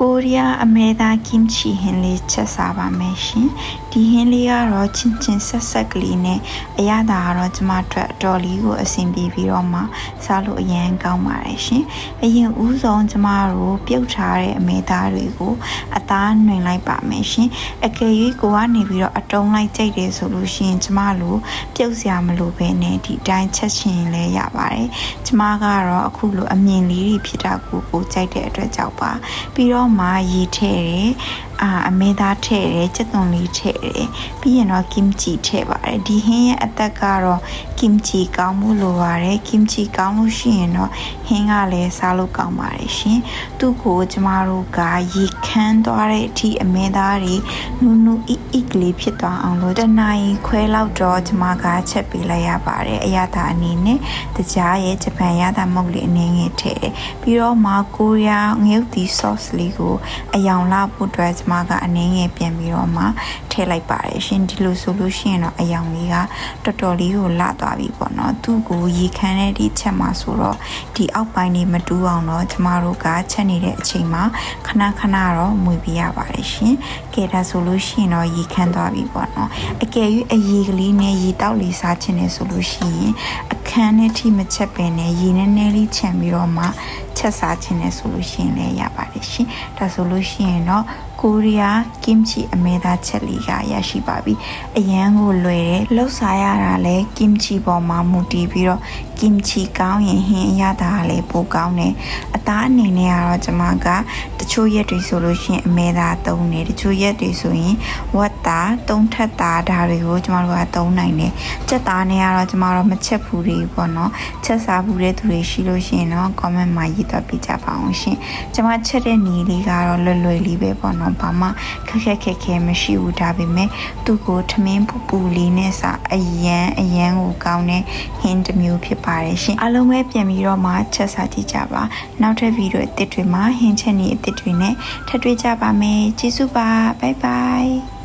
ကိုရီးယားအမဲသားကင်ချီဟင်းလေးချက်စားပါမယ်ရှင်ဒီဟင်းလေးကတော့ချင်းချင်းဆက်ဆက်ကလေးနဲ့အရသာကတော့ကျမတို့အတော်လေးကိုအဆင်ပြေပြီးတော့မှစားလို့အရန်ကောင်းပါတယ်ရှင်အရင်ဦးဆုံးကျမတို့ပြုတ်ထားတဲ့အမဲသားတွေကိုအသားနှွင်လိုက်ပါမယ်ရှင်အကယ်၍ကိုကနေပြီးတော့အတုံးလိုက်ကြိတ်တယ်ဆိုလို့ရှိရင်ကျမတို့ပြုတ်စရာမလိုဘဲနဲ့ဒီအတိုင်းချက်ချင်လည်းရပါတယ်ကျမကတော့အခုလိုအမြင်လေးတွေဖြစ်တာကိုကိုကြိုက်တဲ့အတွက်ကြောင့်ပါပြီးတော့မှရေထည့်တယ်အာအမဲသားထည့်တယ်စက်သွန်လေးထည့်တယ်ပြီးရင်တော့ကင်ချီထည့်ပါတယ်ဒီဟင်းရဲ့အသက်ကတော့ ကင်ချီကောင်းမှုလိုပါတယ်ကင်ချီကောင်းလို့ရှိရင်တော့ဟင်းကလည်းစားလို့ကောင်းပါတယ်ရှင်သူ့ကိုကျမတို့ကရေခမ်းသွားတဲ့အထိအမဲသားတွေနူးနူးအီအီကလေးဖြစ်သွားအောင်လို့တနာရီခွဲလောက်တော့ကျမကချက်ပေးလိုက်ရပါတယ်အရသာအနေနဲ့တကြားရဲ့ဂျပန်ရသာမုတ်လေးအနေငယ်ထည့်တယ်ပြီးတော့မှကိုရီးယားငရုတ်သီး sauce လေးကိုအယောင်လာဖို့အတွက်ကျမကအနေငယ်ပြန်ပြီးတော့မှထည့်လိုက်ပါတယ်ရှင်ဒီလိုဆိုလို့ရှိရင်တော့အယောင်လေးကတော်တော်လေးကိုလာသွားပြီပေါ့နော်သူ့ကိုရေခမ်းတဲ့ဒီချက်မှာဆိုတော့ဒီအောက်ပိုင်းလေးမတူးအောင်တော့ကျမတို့ကချက်နေတဲ့အချိန်မှာခဏခဏတော့မွေပြရပါတယ်ရှင်ကဲဒါဆိုလို့ရှိရင်တော့ရေခမ်းသွားပြီပေါ့နော်အကယ်၍အရေကလေးနဲ့ရေတောက်လေးစားချင်တယ်ဆိုလို့ရှိရင်အခန်းနဲ့ထိမချက်ပင်နဲ့ရေနည်းနည်းလေးခြံပြီးတော့မှချက်စားချင်တယ်ဆိုလို့ရှိရင်လည်းရပါတယ်ရှင်ဒါဆိုလို့ရှိရင်တော့ ကိုရီးယားကင်ချီအမဲသားချက်လေးကရရှိပါပြီအရန်ကိုလွယ်တယ်လှုပ်စားရတာလဲကင်ချီပေါ်မှာမူတည်ပြီးတော့ကင်ချီကောင်းရင်ဟင်းအရသာကလည်းပိုကောင်းတယ်အသားအနေနဲ့ကတော့ကျွန်မကတချို့ရက်တွေဆိုလို့ရှိရင်အမဲသားသုံးတယ်တချို့ရက်တွေဆိုရင်ဝတ်သားသုံးထက်သားဒါတွေကိုကျွန်မတို့ကသုံးနိုင်တယ်ချက်သားနဲ့ကတော့ကျွန်မတို့မချက်ဘူးတွေပေါ့နော်ချက်စားဘူးတဲ့သူတွေရှိလို့ရှိရင်တော့ comment မှာရေးတော့ပြကြပါအောင်ရှင်ကျွန်မချက်တဲ့နီလေးကတော့လွယ်လွယ်လေးပဲပေါ့နော်ဘာမှခက်ခက်ခဲခဲမရှိဘူးဒါပေမဲ့သူ့ကိုထမင်းပူပူလေးနဲ့စာအရန်အရန်ကိုကောင်းတဲ့ဟင်းတစ်မျိုးဖြစ်ပါတယ်ရှင်အားလုံးပဲပြန်ပြီးတော့မှချက်စားကြည့်ကြပါနောက်ထပ်ဗီဒီယိုအသစ်တွေမှာဟင်းချက်နေအသစ်တွေနဲ့ထပ်တွေ့ကြပါမယ်ကျေးဇူးပါဘိုင်ဘိုင်